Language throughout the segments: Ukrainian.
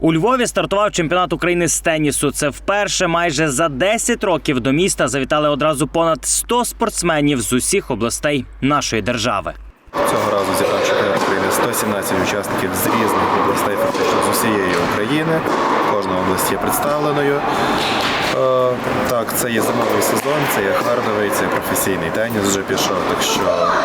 У Львові стартував чемпіонат України з тенісу. Це вперше майже за 10 років до міста завітали одразу понад 100 спортсменів з усіх областей нашої держави. Цього разу зібрав чемпіонат України 117 учасників з різних областей, фактично з усієї України. Кожна область є представленою. Е, так, це є зимовий сезон, це є хардовий, це є професійний теніс вже пішов. Так що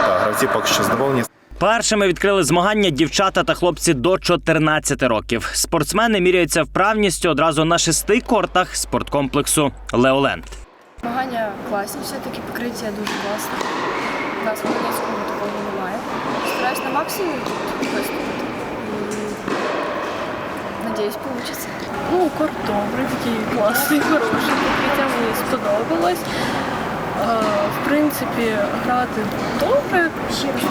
так, гравці поки що задоволені. Першими відкрили змагання дівчата та хлопці до 14 років. Спортсмени міряються вправністю одразу на шести кортах спорткомплексу Леоленд. Змагання класні, все-таки покриття дуже класне. У нас в Хмельницькому такого немає. Стараюсь на максимум виступити. Надіюсь, вийде. Ну, корт добрий, такий класний, хороший. Покриття мені сподобалось. Е, В принципі, грати добре,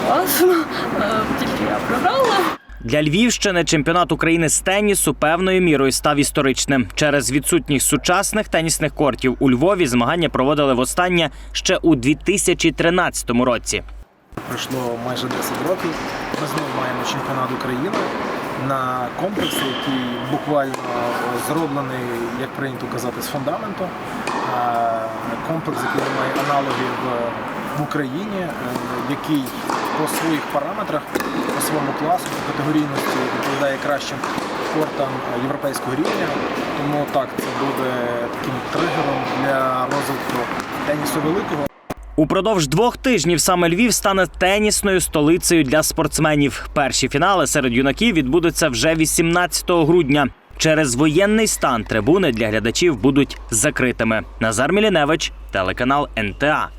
класно. Е, Тільки я програла. Для Львівщини чемпіонат України з тенісу певною мірою став історичним. Через відсутність сучасних тенісних кортів у Львові змагання проводили востаннє ще у 2013 році. Пройшло майже 10 років. Ми знову маємо чемпіонат України на комплексі, який буквально зроблений, як прийнято казати, з фундаменту. Е, Комплекс, який не має аналогів в- в Україні, е, який по своїх параметрах, по своєму класу, по категорійності відповідає кращим спортам європейського рівня. Тому так, це буде таким тригером для розвитку тенісу великого. Упродовж двох тижнів саме Львів стане тенісною столицею для спортсменів. Перші фінали серед юнаків відбудуться вже 18 грудня. Через воєнний стан трибуни для глядачів будуть закритими. Назар Міліневич, телеканал НТА.